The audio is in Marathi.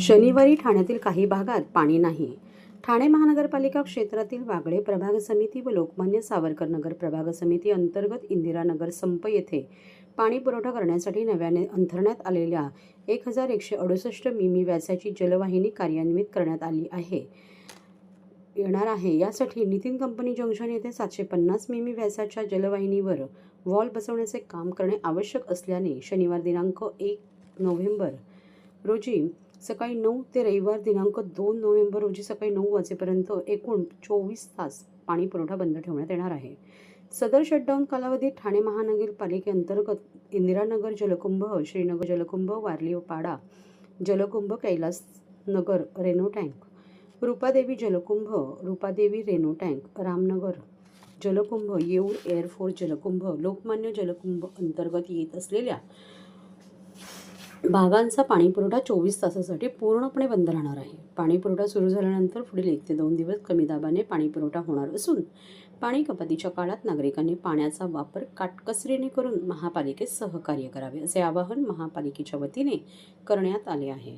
शनिवारी ठाण्यातील काही भागात पाणी नाही. ठाणे महानगरपालिका क्षेत्रातील वागळे प्रभाग समिती व लोकमान्य सावरकर नगर प्रभाग समिती अंतर्गत इंदिरानगर संप येथे पाणी पुरवठा करण्यासाठी नव्याने अंथरण्यात आलेल्या एक हजार एकशे अडुसष्ट मिमी व्यासाची जलवाहिनी कार्यान्वित करण्यात आली आहे. येणार आहे. यासाठी नितीन कंपनी जंक्शन येथे सातशे पन्नास मिमी व्यासाच्या जलवाहिनीवर वॉल बसवण्याचे काम करणे आवश्यक असल्याने शनिवार दिनांक एक नोव्हेंबर रोजी सकाळी नऊ ते रविवार दिनांक दोन नोव्हेंबर रोजी सकाळी नऊ वाजेपर्यंत एकूण चोवीस तास पाणी पुरवठा बंद ठेवण्यात येणार आहे. सदर शटडाऊन कालावधीत ठाणे महानगरपालिकेअंतर्गत इंदिरानगर जलकुंभ श्रीनगर जलकुंभ वारली पाडा जलकुंभ कैलास नगर रेनो टँक रूपादेवी जलकुंभ रूपादेवी रेनो टँक रामनगर जलकुंभ येऊर एअरफोर्स जलकुंभ लोकमान्य जलकुंभ अंतर्गत येत असलेल्या भागांचा पाणीपुरवठा चोवीस तासासाठी पूर्णपणे बंद राहणार आहे. पाणीपुरवठा सुरू झाल्यानंतर पुढील एक ते दोन दिवस कमी दाबाने पाणीपुरवठा होणार असून पाणी कपातीच्या काळात नागरिकांनी पाण्याचा वापर काटकसरीने करून महापालिकेत सहकार्य करावे असे आवाहन महापालिकेच्या वतीने करण्यात आले आहे.